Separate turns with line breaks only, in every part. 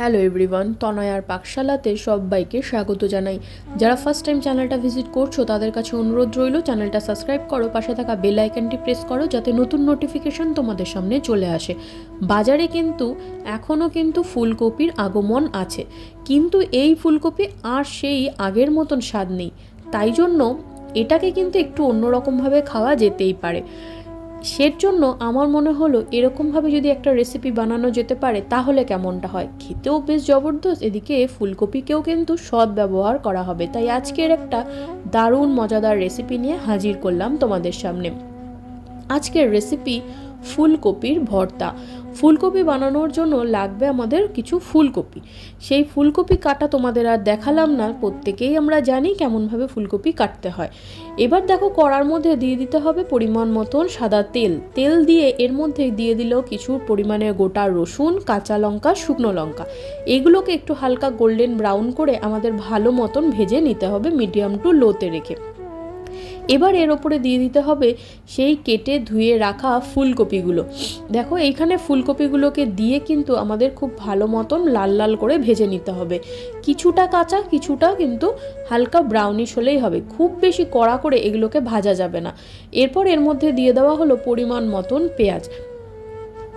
Hello everyone তনয়ার পাকশালাতে সবাইকে স্বাগত জানাই। যারা ফার্স্ট টাইম চ্যানেলটা ভিজিট করছ, তাদের কাছে অনুরোধ রইল চ্যানেলটা সাবস্ক্রাইব করো, পাশে থাকা বেল আইকনটি প্রেস করো, যাতে নতুন নোটিফিকেশন তোমাদের সামনে চলে আসে। বাজারে কিন্তু এখনও কিন্তু ফুলকপির আগমন আছে। কিন্তু এই ফুলকপি আর সেই আগের মতন স্বাদ নেই। তাই জন্য, এটাকে কিন্তু একটু অন্যরকমভাবে খাওয়া যেতেই পারে। সের জন্য আমার মনে হলো এরকমভাবে যদি একটা রেসিপি বানানো যেতে পারে, তাহলে কেমনটা হয়? খেতেও বেশ জবরদস্ত, এদিকে ফুলকপিকেও কিন্তু সৎ ব্যবহার করা হবে। তাই আজকের একটা দারুণ, মজাদার রেসিপি নিয়ে হাজির করলাম তোমাদের সামনে। আজকের রেসিপি ফুলকপির ভর্তা। ফুলকপি বানানোর জন্য লাগবে আমাদের কিছু ফুলকপি। সেই ফুলকপি কাটা তোমাদের আর দেখালাম না, প্রত্যেকেই আমরা জানি কেমনভাবে ফুলকপি কাটতে হয়। এবার দেখো কড়ার মধ্যে দিয়ে দিতে হবে পরিমাণ মতন সাদা তেল। তেল দিয়ে এর মধ্যে দিয়ে দিল কিছু পরিমাণে গোটা রসুন, কাঁচা লঙ্কা, শুকনো লঙ্কা। এগুলোকে একটু হালকা গোল্ডেন ব্রাউন করে আমাদের ভালো মতন ভেজে নিতে হবে মিডিয়াম টু লোতে রেখে। এবার এর ওপরে দিয়ে দিতে হবে সেই কেটে ধুয়ে রাখা ফুলকপিগুলো। দেখো, এইখানে ফুলকপিগুলোকে দিয়ে কিন্তু আমাদের খুব ভালো মতন লাল লাল করে ভেজে নিতে হবে। কিছুটা কাঁচা, কিছুটা কিন্তু হালকা ব্রাউনিশ হলেই হবে। খুব বেশি কড়া করে এগুলোকে ভাজা যাবে না। এরপর এর মধ্যে দিয়ে দেওয়া হলো পরিমাণ মতন পেঁয়াজ।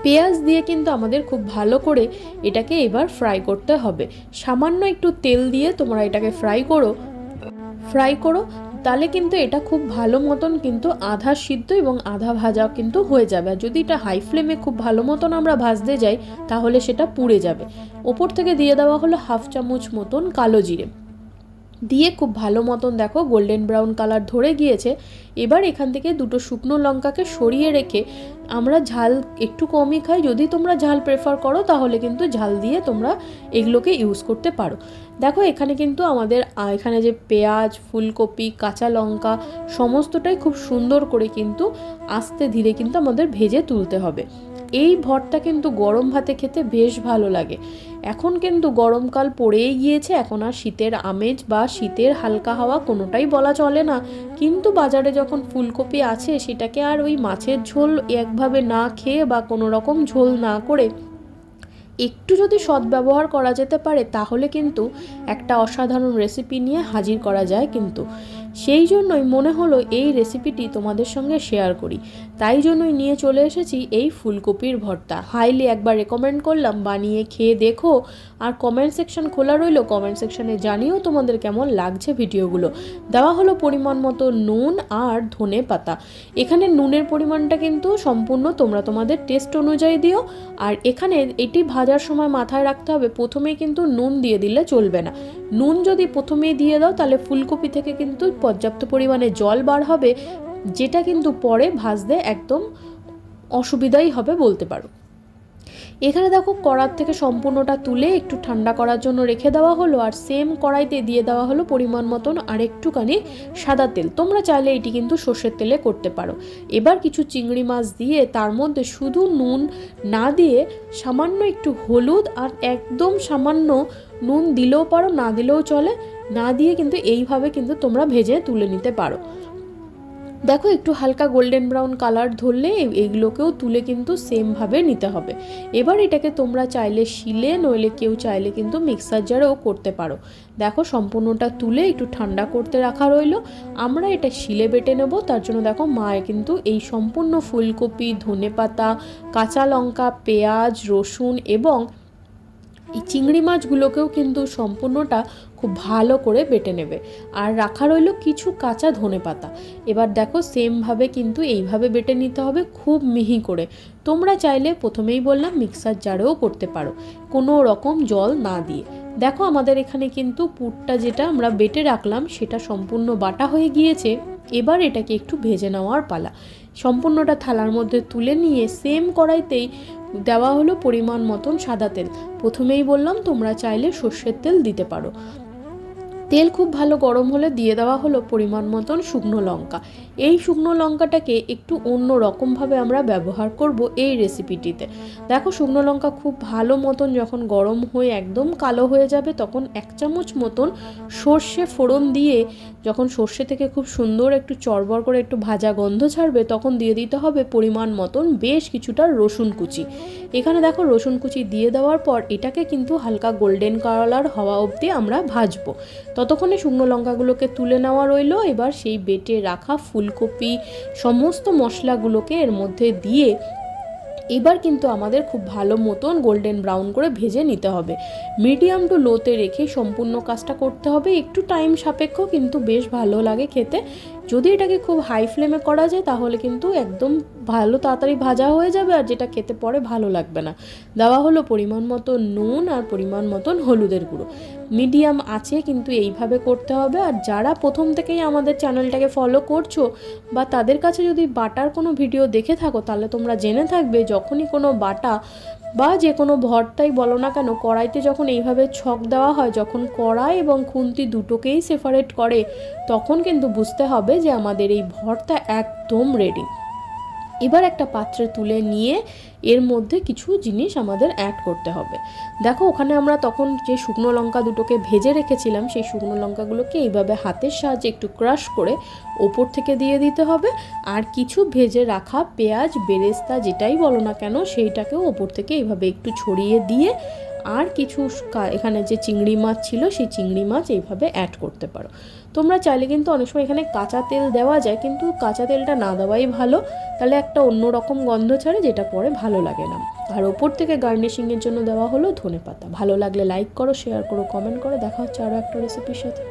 পেঁয়াজ দিয়ে কিন্তু আমাদের খুব ভালো করে এটাকে এবার ফ্রাই করতে হবে। সামান্য একটু তেল দিয়ে তোমরা এটাকে ফ্রাই করো। ফ্রাই করো তাহলে কিন্তু এটা খুব ভালো মতন কিন্তু আধা সিদ্ধ এবং আধা ভাজা কিন্তু হয়ে যাবে। আর যদি এটা হাই ফ্লেমে খুব ভালো মতন আমরা ভাজতে যাই, তাহলে সেটা পুড়ে যাবে। ওপর থেকে দিয়ে দেওয়া হলো হাফ চামচ মতন কালো জিরে। দিয়ে খুব ভালো মতন দেখো গোল্ডেন ব্রাউন কালার ধরে গিয়েছে। এবার এখান থেকে দুটো শুকনো লঙ্কাকে সরিয়ে রেখে আমরা ঝাল একটু কমই খাই। যদি তোমরা ঝাল প্রেফার করো, তাহলে কিন্তু ঝাল দিয়ে তোমরা এগুলোকে ইউজ করতে পারো। দেখো, এখানে কিন্তু আমাদের এখানে যে পেঁয়াজ, ফুলকপি, কাঁচা লঙ্কা সমস্তটাই খুব সুন্দর করে কিন্তু আস্তে ধীরে কিন্তু আমাদের ভেজে তুলতে হবে। এই ভরটা কিন্তু গরম ভাতে খেতে বেশ ভালো লাগে। এখন কিন্তু গরমকাল পড়েই গিয়েছে, এখন আর শীতের আমেজ বা শীতের হালকা হাওয়া কোনোটাই বলা চলে না। কিন্তু বাজারে যখন ফুলকপি আছে, সেটাকে আর ওই মাছের ঝোল একভাবে না খেয়ে বা কোনো রকম ঝোল না করে একটু যদি সদ্ব্যবহার করা যেতে পারে, তাহলে কিন্তু একটা অসাধারণ রেসিপি নিয়ে হাজির করা যায় কিন্তু। সেই জন্যই মনে হলো এই রেসিপিটি তোমাদের সঙ্গে শেয়ার করি। তাই জন্যই নিয়ে চলে এসেছি এই ফুলকপির ভর্তা। হাইলি একবার রেকমেন্ড করলাম, বানিয়ে খেয়ে দেখো। আর কমেন্ট সেকশন খোলা রইল কমেন্ট সেকশনে জানিও তোমাদের কেমন লাগছে ভিডিওগুলো দেওয়া হলো পরিমাণ মতো নুন আর ধনে পাতা। এখানে নুনের পরিমাণটা কিন্তু সম্পূর্ণ তোমরা তোমাদের টেস্ট অনুযায়ী দিও। আর এখানে এটি ভাজার সময় মাথায় রাখতে হবে। প্রথমেই কিন্তু নুন দিয়ে দিলে চলবে না। নুন যদি প্রথমেই দিয়ে দাও, তাহলে ফুলকপি থেকে কিন্তু পর্যাপ্ত পরিমাণে জল বার হবে, যেটা কিন্তু পরে ভাজতে একদম অসুবিধাই হবে বলতে পারো। এখানে দেখো কড়ার থেকে সম্পূর্ণটা তুলে একটু ঠান্ডা করার জন্য রেখে দেওয়া হলো, আর সেম কড়াইতে দিয়ে দেওয়া হলো পরিমাণ মতন আর একটুখানি সাদা তেল। তোমরা চাইলে এটি কিন্তু সর্ষের তেলে করতে পারো। এবার কিছু চিংড়ি মাছ দিয়ে তার মধ্যে শুধু নুন না দিয়ে সামান্য একটু হলুদ আর একদম সামান্য নুন দিলেও পারো, না দিলেও চলে। না দিয়ে কিন্তু এইভাবে কিন্তু তোমরা ভেজে তুলে নিতে পারো। দেখো, একটু হালকা গোল্ডেন ব্রাউন কালার ধরলে এইগুলোকেও তুলে কিন্তু সেমভাবে নিতে হবে। এবার এটাকে তোমরা চাইলে শিলে, নইলে কেউ চাইলে কিন্তু মিক্সার জারেও করতে পারো। দেখো, সম্পূর্ণটা তুলে একটু ঠান্ডা করতে রাখা রইল। আমরা এটা শিলে বেটে নেব। তার জন্য দেখো, মায়ে কিন্তু এই সম্পূর্ণ ফুলকপি ধনে পাতা কাঁচা লঙ্কা, পেঁয়াজ, রসুন এবং এই চিংড়ি মাছগুলোকেও কিন্তু সম্পূর্ণটা খুব ভালো করে বেটে নেবে। আর রাখা রইল কিছু কাঁচা ধনে পাতা। এবার দেখো সেমভাবে কিন্তু এইভাবে বেটে নিতে হবে খুব মিহি করে। তোমরা চাইলে প্রথমেই বললাম মিক্সার জারেও করতে পারো। কোনো রকম জল না দিয়ে। দেখো আমাদের এখানে কিন্তু পুরটা যেটা আমরা বেটে রাখলাম সেটা সম্পূর্ণ বাটা হয়ে গিয়েছে। এবার এটাকে একটু ভেজে নেওয়ার পালা। সম্পূর্ণটা থালার মধ্যে তুলে নিয়ে সেম কড়াইতেই দেওয়া হলো পরিমাণ মতন সাদা তেল। প্রথমেই বললাম, তোমরা চাইলে সর্ষের তেল দিতে পারো। তেল খুব ভালো গরম হলে দিয়ে দেওয়া হলো পরিমাণ মতন শুকনো লঙ্কা। এই শুকনো লঙ্কাটাকে একটু অন্য রকমভাবে আমরা ব্যবহার করব এই রেসিপিটিতে। দেখো শুকনো লঙ্কা খুব ভালো মতন যখন গরম হয়ে একদম কালো হয়ে যাবে, তখন এক চামচ মতন সর্ষে ফোড়ন দিয়ে যখন সর্ষে থেকে খুব সুন্দর একটু চড়বড় করে একটু ভাজা গন্ধ ছাড়বে, তখন দিয়ে দিতে হবে পরিমাণ মতন বেশ কিছুটা রসুন কুচি। এখানে দেখো রসুন কুচি দিয়ে দেওয়ার পর এটাকে কিন্তু হালকা গোল্ডেন কালার হওয়া অবধি আমরা ভাজবো। ততক্ষণে শুকনো লঙ্কাগুলোকে তুলে নেওয়া রইল। এবার সেই বেটে রাখা ফুলকপি, সমস্ত মশলাগুলোকে এর মধ্যে দিয়ে এবার কিন্তু আমাদের খুব ভালো মতন গোল্ডেন ব্রাউন করে ভেজে নিতে হবে। মিডিয়াম টু লোতে রেখে সম্পূর্ণ কাজটা করতে হবে। একটু টাইম সাপেক্ষ, কিন্তু বেশ ভালো লাগে খেতে। যদি এটাকে খুব হাই ফ্লেমে করা যায়, তাহলে কিন্তু একদম ভালো তাড়াতাড়ি ভাজা হয়ে যাবে আর যেটা খেতে পরে ভালো লাগবে না। দেওয়া হলো পরিমাণ মতো নুন আর পরিমাণ মতন হলুদের গুঁড়ো। মিডিয়াম আছে, কিন্তু এইভাবে করতে হবে। আর যারা প্রথম থেকেই আমাদের চ্যানেলটাকে ফলো করছ বা তাদের কাছে যদি বাটার কোনো ভিডিও দেখে থাকো, তাহলে তোমরা জেনে থাকবে, যখনই কোনো বাটা বা যে কোনো ভর্তাই বলো না কেন, কড়াইতে যখন এইভাবে ছক দেওয়া হয়, যখন কড়াই এবং খুন্তি দুটোকেই সেপারেট করে, তখন কিন্তু বুঝতে হবে যে আমাদের এই ভর্তা একদম রেডি এবার একটা পাত্রে তুলে নিয়ে এর মধ্যে কিছু জিনিস আমাদের অ্যাড করতে হবে। দেখো, ওখানে আমরা তখন যে শুকনো লঙ্কা দুটোকে ভেজে রেখেছিলাম, সেই শুকনো লঙ্কাগুলোকে এইভাবে হাতের সাহায্যে একটু ক্রাশ করে ওপর থেকে দিয়ে দিতে হবে। আর কিছু ভেজে রাখা পেঁয়াজ, বেরেস্তা যেটাই বলো না কেন, সেইটাকেও ওপর থেকে এইভাবে একটু ছড়িয়ে দিয়ে আর কিছু এখানে যে চিংড়ি মাছ ছিল, সেই চিংড়ি মাছ এইভাবে অ্যাড করতে পারো। তোমরা চাইলে কিন্তু অনেক সময় এখানে কাঁচা তেল দেওয়া যায়, কিন্তু কাঁচা তেলটা না দেওয়াই ভালো। তাহলে একটা অন্য রকম গন্ধ ছাড়ে, যেটা পরে ভালো লাগে না। আর ওপর থেকে গার্নিশিংয়ের জন্য দেওয়া হলো ধনে পাতা ভালো লাগলে লাইক করো শেয়ার করো কমেন্ট করো। দেখা হচ্ছে আরও একটা রেসিপির সাথে।